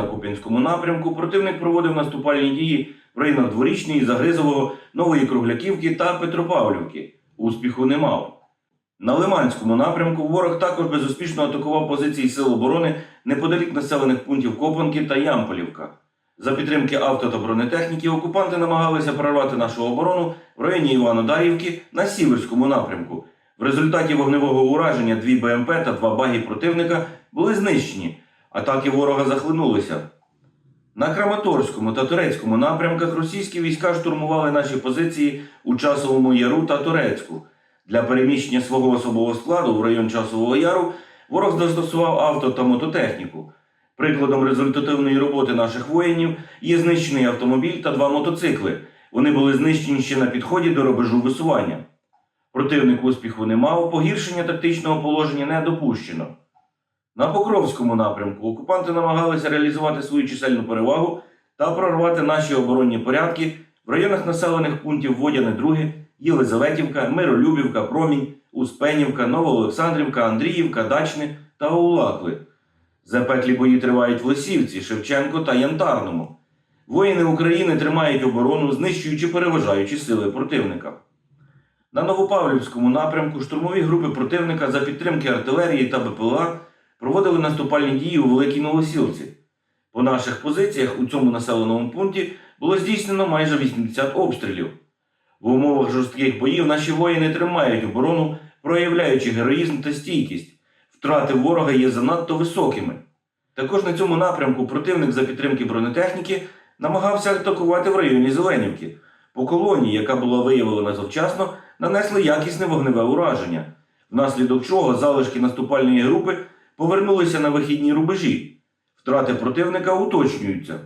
на Куп'янському напрямку противник проводив наступальні дії в районах Дворічної, Загризового, Нової Кругляківки та Петропавлівки. Успіху не мав. На Лиманському напрямку ворог також безуспішно атакував позиції Сил оборони неподалік населених пунктів Копанки та Ямполівка. За підтримки авто та бронетехніки окупанти намагалися прорвати нашу оборону в районі Іванодарівки на Сіверському напрямку. В результаті вогневого ураження дві БМП та два баги противника були знищені. Атаки ворога захлинулися. На Краматорському та Турецькому напрямках російські війська штурмували наші позиції у Часовому Яру та Турецьку. Для переміщення свого особового складу в район Часового Яру ворог застосував авто та мототехніку. Прикладом результативної роботи наших воїнів є знищений автомобіль та два мотоцикли. Вони були знищені ще на підході до рубежу висування. Противник успіху не мав, погіршення тактичного положення не допущено. На Покровському напрямку окупанти намагалися реалізувати свою чисельну перевагу та прорвати наші оборонні порядки в районах населених пунктів Водяне Друге, Єлизаветівка, Миролюбівка, Промінь, Успенівка, Новоолександрівка, Андріївка, Дачне та Улакли. Запеклі бої тривають в Лисівці, Шевченко та Янтарному. Воїни України тримають оборону, знищуючи переважаючі сили противника. На Новопавлівському напрямку штурмові групи противника за підтримки артилерії та БПЛА проводили наступальні дії у Великій Новосілці. По наших позиціях у цьому населеному пункті було здійснено майже 80 обстрілів. В умовах жорстких боїв наші воїни тримають оборону, проявляючи героїзм та стійкість. Втрати ворога є занадто високими. Також на цьому напрямку противник за підтримки бронетехніки намагався атакувати в районі Зеленівки. По колонії, яка була виявлена завчасно, нанесли якісне вогневе ураження, внаслідок чого залишки наступальної групи повернулися на вихідні рубежі. Втрати противника уточнюються.